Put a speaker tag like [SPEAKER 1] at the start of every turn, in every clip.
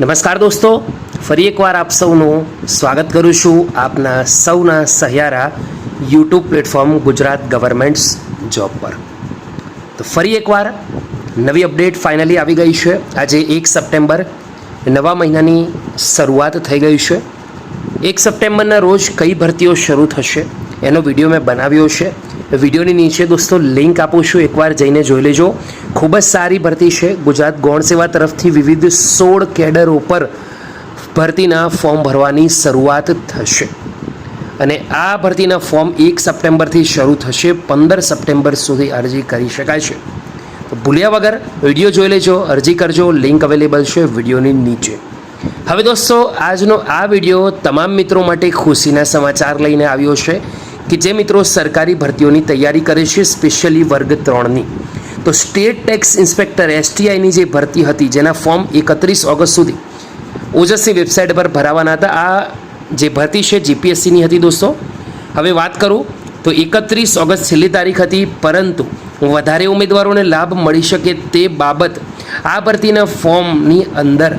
[SPEAKER 1] નમસ્કાર દોસ્તો, ફરી એકવાર આપ સૌનું સ્વાગત કરું છું આપના સૌના સહિયારા YouTube platform Gujarat governments job પર. તો ફરી એકવાર નવી અપડેટ ફાઇનલી આવી ગઈ છે. આજે એક સપ્ટેમ્બર, નવા મહિનાની શરૂઆત થઈ ગઈ છે. એક સપ્ટેમ્બરના રોજ કઈ ભરતીઓ શરૂ થશે એનો વીડિયો મેં બનાવ્યો છે. વિડીયોની નીચે દોસ્તો લિંક આપું છું, એકવાર જઈને જોઈ લેજો. ખૂબ જ સારી ભરતી છે. ગુજરાત ગૌણ સેવા તરફથી વિવિધ સોળ કેડરો પર ભરતીના ફોર્મ ભરવાની શરૂઆત થશે. અને આ ભરતીના ફોર્મ એક સપ્ટેમ્બરથી શરૂ થશે. પંદર સપ્ટેમ્બર સુધી અરજી કરી શકાય છે. તો ભૂલ્યા વગર વીડિયો જોઈ લેજો, અરજી કરજો લિંક અવેલેબલ છે વિડીયોની નીચે. હવે દોસ્તો, આજનો આ વીડિયો તમામ મિત્રો માટે ખુશીના સમાચાર લઈને આવ્યો છે. કે જે મિત્રો સરકારી ભરતીઓની તૈયારી કરે છે, સ્પેશિયલી વર્ગ ત્રણની. તો સ્ટેટ ટેક્સ ઇન્સ્પેક્ટર એસટીઆઈની જે ભરતી હતી, જેના ફોર્મ એકત્રીસ ઓગસ્ટ સુધી ઓજસની વેબસાઇટ પર ભરાવાના હતા, આ જે ભરતી છે જીપીએસસીની હતી દોસ્તો. હવે વાત કરું, તો એકત્રીસ ઓગસ્ટ છેલ્લી તારીખ હતી, પરંતુ વધારે ઉમેદવારોને લાભ મળી શકે તે બાબત આ ભરતીના ફોર્મની અંદર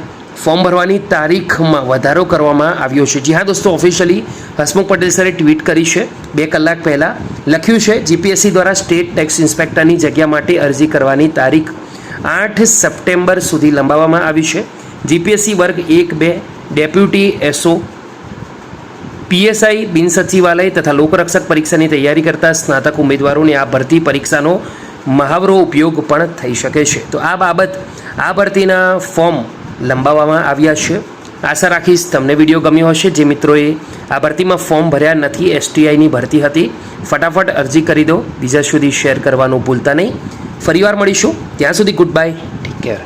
[SPEAKER 1] ફોર્મ ભરવાની તારીખમાં વધારો કરવામાં આવ્યો છે. જી હા દોસ્તો ઓફિશિયલી હસમુખ પટેલ સરે ટ્વીટ કરી છે. બે કલાક પહેલાં લખ્યું છે જીપીએસસી દ્વારા સ્ટેટ ટેક્સ ઇન્સ્પેક્ટરની જગ્યા માટે અરજી કરવાની તારીખ આઠ સપ્ટેમ્બર સુધી લંબાવવામાં આવી છે. જીપીએસસી વર્ગ એક બે ડેપ્યુટી એસઓ પીએસઆઈ બિન સચિવાલય તથા લોકરક્ષક પરીક્ષાની તૈયારી કરતા સ્નાતક ઉમેદવારોને આ ભરતી પરીક્ષાનો મહાવરો ઉપયોગ પણ થઈ શકે છે. તો આ બાબત, આ ભરતીના ફોર્મ લંબાવવામાં આવ્યા છે. આશા રાખીશ તમને વીડિયો ગમ્યો હશે. જે મિત્રોએ આ ભરતીમાં ફોર્મ ભર્યા નથી એસટીઆઈની ભરતી હતી, ફટાફટ અરજી કરી દો. બીજા સુધી શેર કરવાનું ભૂલતા નહીં. ફરીવાર મળીશું. ત્યાં સુધી ગુડ બાય ટેક કેર